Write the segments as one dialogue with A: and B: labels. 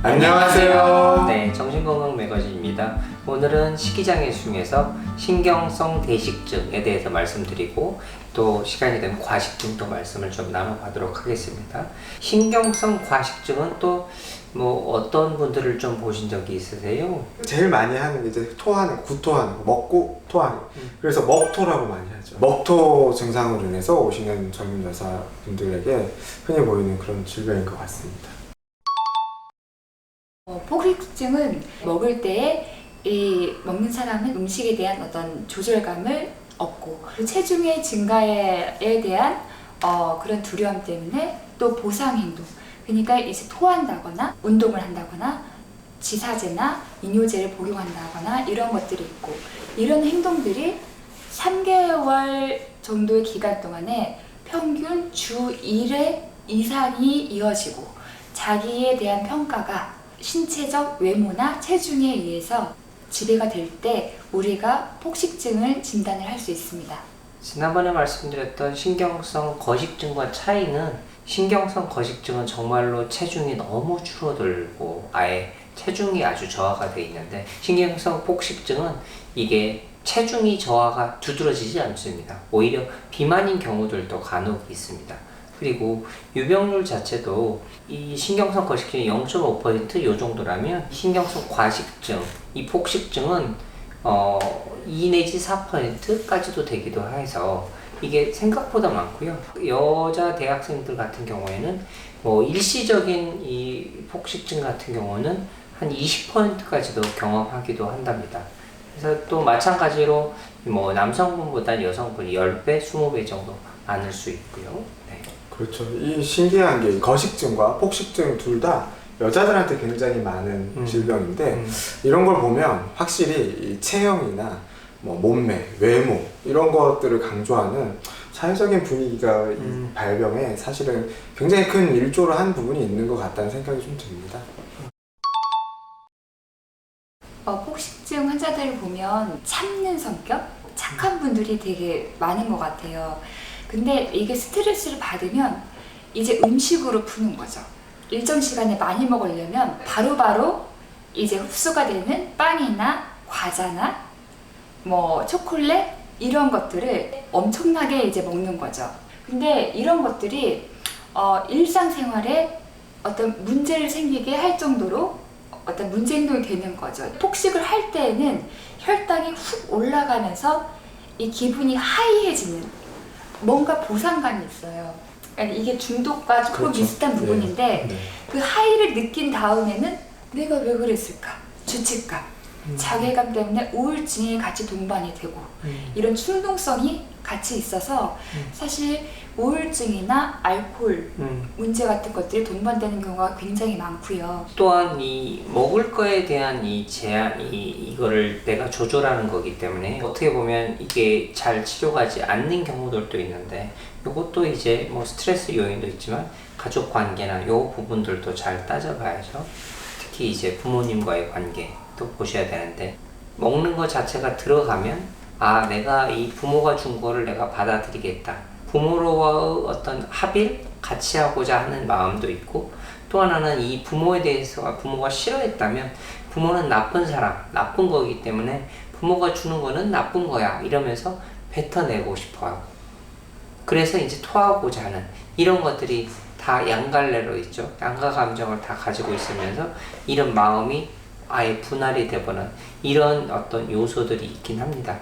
A: 안녕하세요.
B: 네, 정신건강 매거진입니다. 오늘은 식이장애 중에서 신경성 대식증에 대해서 말씀드리고 또 시간이 되면 과식증도 말씀을 좀 나눠보도록 하겠습니다. 신경성 과식증은 또 뭐 어떤 분들을 좀 보신 적이 있으세요?
A: 제일 많이 하는 게 이제 토하는 거, 구토하는 거, 먹고 토하는 거.
B: 음.
A: 그래서 먹토라고 많이 하죠. 먹토 증상으로 인해서 오시는 젊은 여자분들에게 흔히 보이는 그런 질병인 것 같습니다.
C: 어, 폭식증은 먹을 때에 이 먹는 사람은 음식에 대한 어떤 조절감을 얻고 체중의 증가에 대한 어, 그런 두려움 때문에 또 보상 행동 그러니까 이제 토한다거나 운동을 한다거나 지사제나 이뇨제를 복용한다거나 이런 것들이 있고 이런 행동들이 3개월 정도의 기간 동안에 평균 주 1회 이상이 이어지고 자기에 대한 평가가 신체적 외모나 체중에 의해서 지배가 될 때 우리가 폭식증을 진단을 할 수 있습니다.
B: 지난번에 말씀드렸던 신경성 거식증과 차이는 신경성 거식증은 정말로 체중이 너무 줄어들고 아예 체중이 아주 저하가 돼 있는데 신경성 폭식증은 이게 체중이 저하가 두드러지지 않습니다. 오히려 비만인 경우들도 간혹 있습니다. 그리고 유병률 자체도 이 신경성 거식증이 0.5%요 정도라면 신경성 과식증, 이 폭식증은 어, 2 내지 4%까지도 되기도 해서 이게 생각보다 많고요. 여자 대학생들 같은 경우에는 뭐 일시적인 이 폭식증 같은 경우는 한 20%까지도 경험하기도 한답니다. 그래서 또 마찬가지로 뭐 남성분보다 여성분이 10배, 20배 정도 많을 수 있고요. 네.
A: 그렇죠. 이 신기한 게 거식증과 폭식증 둘 다 여자들한테 굉장히 많은
B: 음.
A: 질병인데
B: 음.
A: 이런 걸 보면 확실히 이 체형이나 뭐 몸매, 외모 이런 것들을 강조하는 사회적인 분위기가
B: 음.
A: 이 발병에 사실은 굉장히 큰 일조를 한 부분이 있는 것 같다는 생각이 좀 듭니다.
C: 어, 폭식증 환자들을 보면 참는 성격, 착한 분들이 되게 많은 것 같아요. 근데 이게 스트레스를 받으면 이제 음식으로 푸는 거죠. 일정 시간에 많이 먹으려면 바로 바로 이제 흡수가 되는 빵이나 과자나 뭐 초콜릿 이런 것들을 엄청나게 이제 먹는 거죠. 근데 이런 것들이 어, 일상생활에 어떤 문제를 생기게 할 정도로 어떤 문제 행동이 되는 거죠. 폭식을 할 때에는 혈당이 훅 올라가면서 이 기분이 하이해지는 뭔가 보상감이 있어요. 그러니까 이게 중독과 조금
A: 그렇죠.
C: 비슷한
A: 네.
C: 부분인데
A: 네.
C: 그 하이를 느낀 다음에는 내가 왜 그랬을까? 죄책감,
B: 음.
C: 자괴감 때문에 우울증이 같이 동반이 되고
B: 음.
C: 이런 충동성이 같이 있어서
B: 음.
C: 사실 우울증이나 알코올
B: 음.
C: 문제 같은 것들이 동반되는 경우가 굉장히 많고요.
B: 또한 이 먹을 거에 대한 이 제한, 이 이거를 내가 조절하는 거기 때문에 어떻게 보면 이게 잘 치료가지 않는 경우들도 있는데 이것도 이제 뭐 스트레스 요인도 있지만 가족 관계나 요 부분들도 잘 따져봐야죠. 특히 이제 부모님과의 관계도 보셔야 되는데 먹는 것 자체가 들어가면 아 내가 이 부모가 준 거를 내가 받아들이겠다. 부모로와의 어떤 합일 같이 하고자 하는 마음도 있고 또 하나는 이 부모에 대해서 부모가 싫어했다면 부모는 나쁜 사람, 나쁜 거기 때문에 부모가 주는 거는 나쁜 거야 이러면서 뱉어내고 싶어요. 그래서 이제 토하고자 하는 이런 것들이 다 양갈래로 있죠. 양가 감정을 다 가지고 있으면서 이런 마음이 아예 분할이 되버는 이런 어떤 요소들이 있긴 합니다.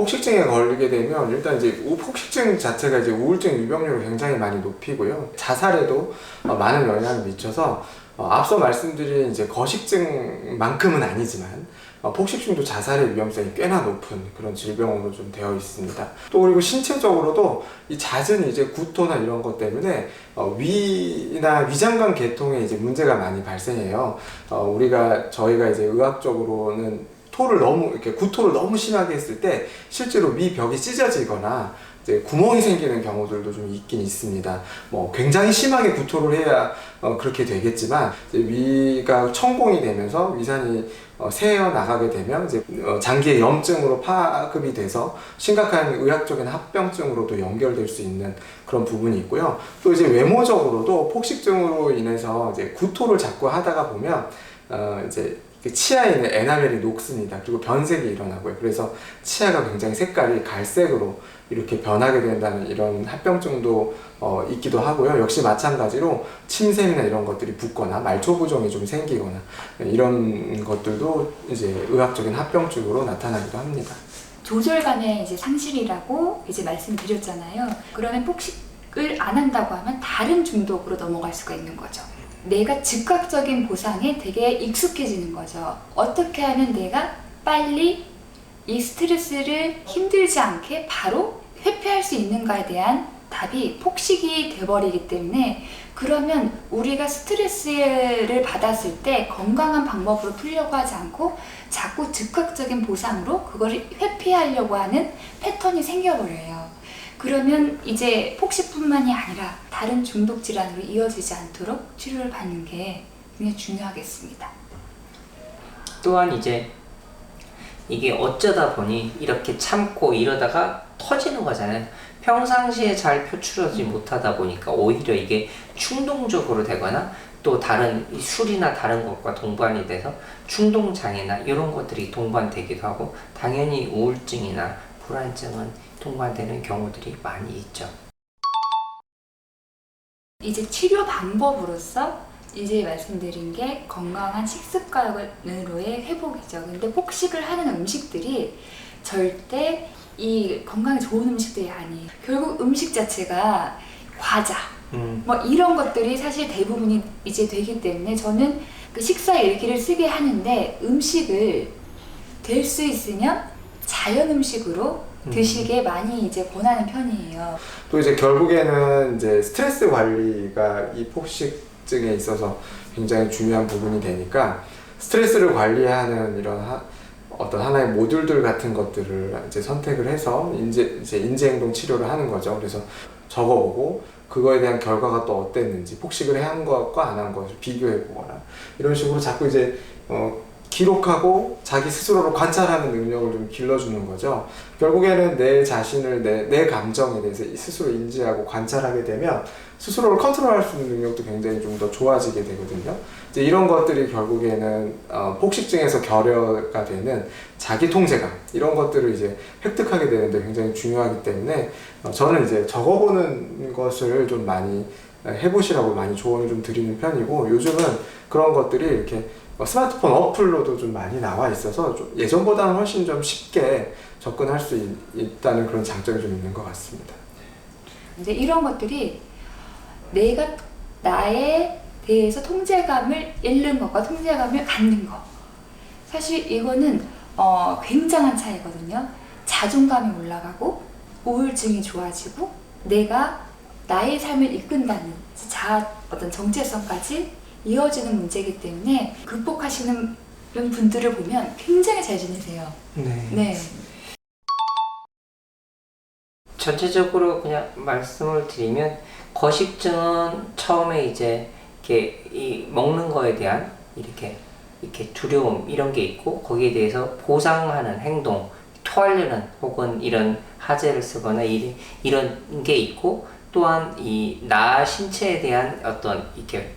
A: 폭식증에 걸리게 되면 일단 이제 우- 폭식증 자체가 이제 우울증 유병률을 굉장히 많이 높이고요. 자살에도 어, 많은 영향을 미쳐서 어, 앞서 말씀드린 이제 거식증만큼은 아니지만 어, 폭식증도 자살의 위험성이 꽤나 높은 그런 질병으로 좀 되어 있습니다. 또 그리고 신체적으로도 이 잦은 이제 구토나 이런 것 때문에 어, 위나 위장관 계통에 이제 문제가 많이 발생해요. 어, 우리가 저희가 이제 의학적으로는 토를 너무 이렇게 구토를 너무 심하게 했을 때 실제로 위 벽이 찢어지거나 이제 구멍이 생기는 경우들도 좀 있긴 있습니다. 뭐 굉장히 심하게 구토를 해야 어, 그렇게 되겠지만 위가 천공이 되면서 위산이 어, 새어 나가게 되면 이제 어, 장기의 염증으로 파급이 돼서 심각한 의학적인 합병증으로도 연결될 수 있는 그런 부분이 있고요. 또 이제 외모적으로도 폭식증으로 인해서 이제 구토를 자꾸 하다가 보면 어, 이제 그 치아에 있는 에나멜이 녹습니다. 그리고 변색이 일어나고요. 그래서 치아가 굉장히 색깔이 갈색으로 이렇게 변하게 된다는 이런 합병증도 어, 있기도 하고요. 역시 마찬가지로 침샘이나 이런 것들이 붓거나 말초 부종이 좀 생기거나 이런 것들도 이제 의학적인 합병증으로 나타나기도 합니다.
C: 조절 간의 이제 상실이라고 이제 말씀드렸잖아요. 그러면 폭식을 안 한다고 하면 다른 중독으로 넘어갈 수가 있는 거죠. 내가 즉각적인 보상에 되게 익숙해지는 거죠. 어떻게 하면 내가 빨리 이 스트레스를 힘들지 않게 바로 회피할 수 있는가에 대한 답이 폭식이 돼버리기 때문에 그러면 우리가 스트레스를 받았을 때 건강한 방법으로 풀려고 하지 않고 자꾸 즉각적인 보상으로 그거를 회피하려고 하는 패턴이 생겨버려요. 그러면 이제 폭식뿐만이 아니라 다른 중독 질환으로 이어지지 않도록 치료를 받는 게 굉장히 중요하겠습니다.
B: 또한 이제 이게 어쩌다 보니 이렇게 참고 이러다가 터지는 거잖아요. 평상시에 잘 표출하지 못하다 보니까 오히려 이게 충동적으로 되거나 또 다른 이 술이나 다른 것과 동반이 돼서 충동 장애나 이런 것들이 동반되기도 하고 당연히 우울증이나 불안증은 동반되는 경우들이 많이 있죠.
C: 이제 치료 방법으로서 이제 말씀드린 게 건강한 식습관으로의 회복이죠. 근데 폭식을 하는 음식들이 절대 이 건강에 좋은 음식들이 아니에요. 결국 음식 자체가 과자,
B: 음,
C: 뭐 이런 것들이 사실 대부분이 이제 되기 때문에 저는 그 식사 일기를 쓰게 하는데 음식을 될 수 있으면 자연 음식으로
B: 음.
C: 드시게 많이 이제 권하는 편이에요.
A: 또 이제 결국에는 이제 스트레스 관리가 이 폭식증에 있어서 굉장히 중요한 부분이 되니까 스트레스를 관리하는 이런 하, 어떤 하나의 모듈들 같은 것들을 이제 선택을 해서 인지 이제 인지 행동 치료를 하는 거죠. 그래서 적어보고 그거에 대한 결과가 또 어땠는지 폭식을 한 것과 안 한 것을 비교해 보거나 이런 식으로 자꾸 이제 어, 기록하고 자기 스스로를 관찰하는 능력을 좀 길러주는 거죠. 결국에는 내 자신을 내, 내 감정에 대해서 스스로 인지하고 관찰하게 되면 스스로를 컨트롤할 수 있는 능력도 굉장히 좀 더 좋아지게 되거든요. 이제 이런 것들이 결국에는 어, 폭식증에서 결여가 되는 자기 통제감 이런 것들을 이제 획득하게 되는데 굉장히 중요하기 때문에 어, 저는 이제 적어보는 것을 좀 많이 해보시라고 많이 조언을 좀 드리는 편이고 요즘은 그런 것들이 이렇게 어, 스마트폰 어플로도 좀 많이 나와 있어서 좀 예전보다는 훨씬 좀 쉽게 접근할 수 있, 있다는 그런 장점이 좀 있는 것 같습니다.
C: 이제 이런 것들이 내가 나에 대해서 통제감을 잃는 것과 통제감을 갖는 것. 사실 이거는 어, 굉장한 차이거든요. 자존감이 올라가고 우울증이 좋아지고 내가 나의 삶을 이끈다는 자아 어떤 정체성까지 이어지는 문제이기 때문에 극복하시는 분들을 보면 굉장히 잘 지내세요.
B: 네.
C: 네.
B: 전체적으로 그냥 말씀을 드리면 거식증은 처음에 이제 이렇게 이 먹는 거에 대한 이렇게 이렇게 두려움 이런 게 있고 거기에 대해서 보상하는 행동 토하려는 혹은 이런 하재를 쓰거나 이, 이런 게 있고 또한 이 나 신체에 대한 어떤 이렇게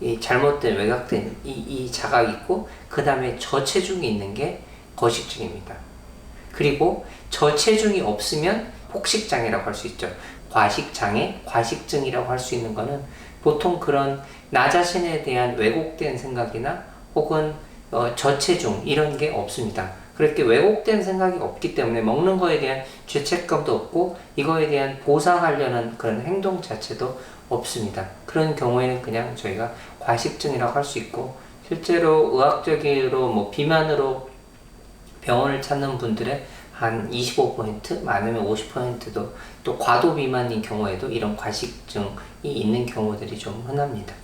B: 이 잘못된 왜곡된 이, 이 자각이 있고 그 다음에 저체중이 있는 게 거식증입니다. 그리고 저체중이 없으면 폭식장애라고 할 수 있죠. 과식장애, 과식증이라고 할 수 있는 거는 보통 그런 나 자신에 대한 왜곡된 생각이나 혹은 어, 저체중 이런 게 없습니다. 그렇게 왜곡된 생각이 없기 때문에 먹는 거에 대한 죄책감도 없고 이거에 대한 보상하려는 그런 행동 자체도 없습니다. 그런 경우에는 그냥 저희가 과식증이라고 할 수 있고 실제로 의학적으로 뭐 비만으로 병원을 찾는 분들의 한 25% 많으면 50%도 또 과도 비만인 경우에도 이런 과식증이 있는 경우들이 좀 흔합니다.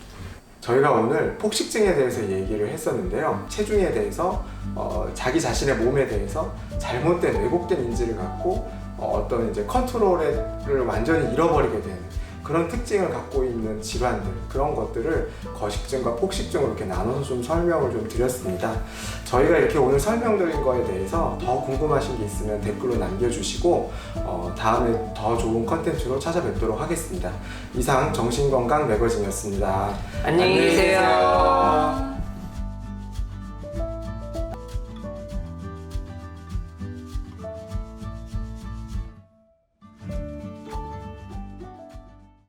A: 저희가 오늘 폭식증에 대해서 얘기를 했었는데요. 체중에 대해서 어, 자기 자신의 몸에 대해서 잘못된 왜곡된 인지를 갖고 어, 어떤 이제 컨트롤을 완전히 잃어버리게 되는 그런 특징을 갖고 있는 질환들 그런 것들을 거식증과 폭식증으로 이렇게 나눠서 좀 설명을 좀 드렸습니다. 저희가 이렇게 오늘 설명드린 거에 대해서 더 궁금하신 게 있으면 댓글로 남겨주시고 어, 다음에 더 좋은 컨텐츠로 찾아뵙도록 하겠습니다. 이상 정신건강 매거진이었습니다.
B: 안녕히